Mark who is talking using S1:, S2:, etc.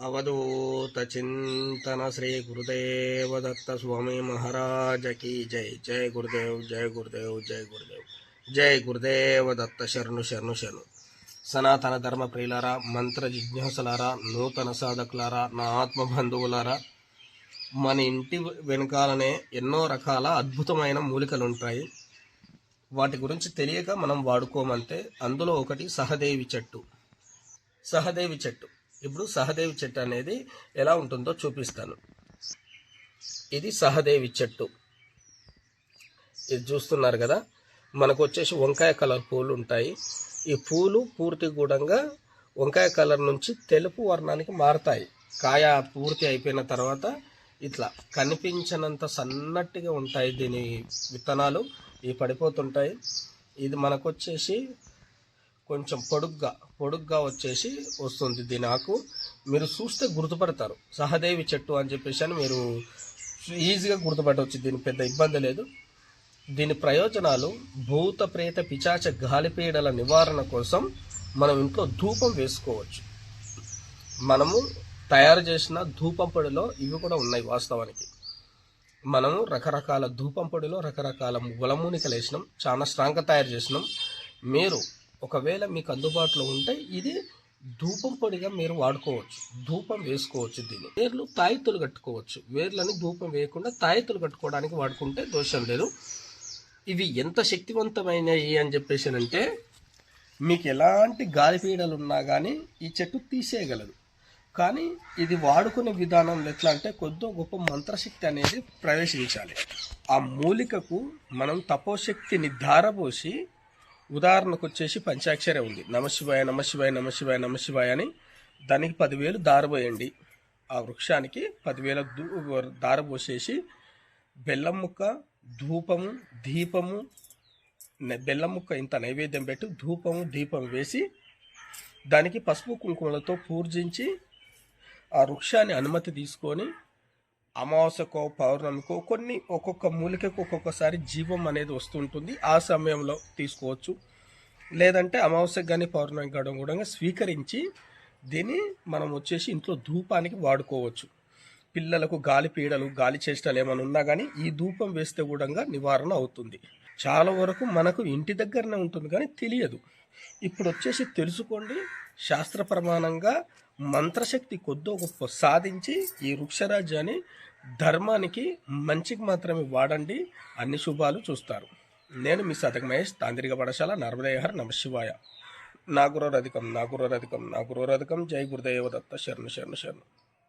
S1: అవధూత చింతన శ్రీ గురుదేవ దత్త స్వామి మహారాజకి की జై. జై గురుదేవ్ జై గురుదేవ్ జై గురుదేవ్. జై గురుదేవ దత్త శరణు శరణు శరణు. సనాతన ధర్మ ప్రియులారా మంత్ర జిజ్ఞాసులారా నూతన సాధకులారా నా ఆత్మ బంధువులారా మన ఇంటి వెనకాలనే ఎన్నో రకాల అద్భుతమైన మూలికలు ఉంటాయి వాటి గురించి తెలియక మనం వాడుకోమంటే అందులో ఒకటి సహదేవి చెట్టు. సహదేవి చెట్టు. ఇప్పుడు సహదేవి చెట్టు అనేది ఎలా ఉంటుందో చూపిస్తాను. ఇది సహదేవి చెట్టు. ఇది చూస్తున్నారు కదా మనకు వచ్చేసి వంకాయ కలర్ పూలు ఉంటాయి. ఈ పూలు పూర్తి గూఢంగా వంకాయ కలర్ నుంచి తెలుపు వర్ణానికి మారుతాయి. కాయ పూర్తి అయిపోయిన తర్వాత ఇట్లా కనిపించనంత సన్నట్టుగా ఉంటాయి దీని విత్తనాలు. ఇవి పడిపోతుంటాయి. ఇది మనకు వచ్చేసి కొంచెం పొడుగ్గా పొడుగ్గా వచ్చేసి వస్తుంది దీని ఆకు మీరు చూస్తే గుర్తుపడతారు. సహదేవి చెట్టు అని చెప్పేసి అని మీరు ఈజీగా గుర్తుపట్టవచ్చు. దీని పెద్ద ఇబ్బంది లేదు. దీని ప్రయోజనాలు భూత ప్రేత పిచాచ గాలిపీడల నివారణ కోసం మనం ఇంట్లో ధూపం వేసుకోవచ్చు. మనము తయారు చేసిన ధూపం పొడిలో ఇవి కూడా ఉన్నాయి వాస్తవానికి. మనము రకరకాల ధూపం పొడిలో రకరకాల గులమూనికలు వేసినాం. చాలా స్ట్రాంగ్గా తయారు చేసినాం. మీరు ఒకవేళ మీకు అందుబాటులో ఉంటే ఇది ధూపం పొడిగా మీరు వాడుకోవచ్చు. ధూపం వేసుకోవచ్చు దీన్ని. వేర్లు తాయితులు కట్టుకోవచ్చు. వేర్లని ధూపం వేయకుండా తాయితులు కట్టుకోవడానికి వాడుకుంటే దోషం లేదు. ఇవి ఎంత శక్తివంతమైనవి అని చెప్పేసి అంటే మీకు ఎలాంటి గాలిపీడలు ఉన్నా కానీ ఈ చెట్టు తీసేయగలదు. కానీ ఇది వాడుకునే విధానం ఎట్లా అంటే కొద్దో గొప్ప మంత్రశక్తి అనేది ప్రవేశించాలి. ఆ మూలికకు మనం తపోశక్తిని ధారపోసి ఉదాహరణకు వచ్చేసి పంచాక్షరే ఉంది. నమశివాయ నమశివాయ నమశివాయ నమశివాయ అని దానికి పదివేలు దారబోయండి. ఆ వృక్షానికి పదివేల దూ- దారబోసేసి బెల్లం ముక్క ధూపము దీపము బెల్లం ముక్క ఇంత నైవేద్యం పెట్టి ధూపము దీపం వేసి దానికి పసుపు కుంకుమలతో పూర్జించి ఆ వృక్షాన్ని అనుమతి తీసుకొని అమావాస్యకో పౌర్ణమికో కొన్ని ఒక్కొక్క మూలికకు ఒక్కొక్కసారి జీవం అనేది వస్తుంటుంది. ఆ సమయంలో తీసుకోవచ్చు. లేదంటే అమావాస్యకు కానీ పౌర్ణమికి కావడం కూడా స్వీకరించి దీన్ని మనం వచ్చేసి ఇంట్లో ధూపానికి వాడుకోవచ్చు. పిల్లలకు గాలి పీడలు గాలి చేష్టలు ఏమైనా ఉన్నా కానీ ఈ ధూపం వేస్తే కూడా నివారణ అవుతుంది. చాలా వరకు మనకు ఇంటి దగ్గరనే ఉంటుంది కానీ తెలియదు. ఇప్పుడు వచ్చేసి తెలుసుకోండి శాస్త్ర ప్రమాణంగా మంత్రశక్తి కొద్దో గొప్ప సాధించి ఈ వృక్షరాజ్యాన్ని ధర్మానికి మంచికి మాత్రమే వాడండి. అన్ని శుభాలు చూస్తారు. నేను మీ సతక మహేష్ తాంత్రిక పాఠశాల నర్మదేహర్ నమశివాయ నా గురోరధికం నా గురోరధికం నా గురోరధికం జై గురుదేవ దత్త శరణు శరణు శరణు.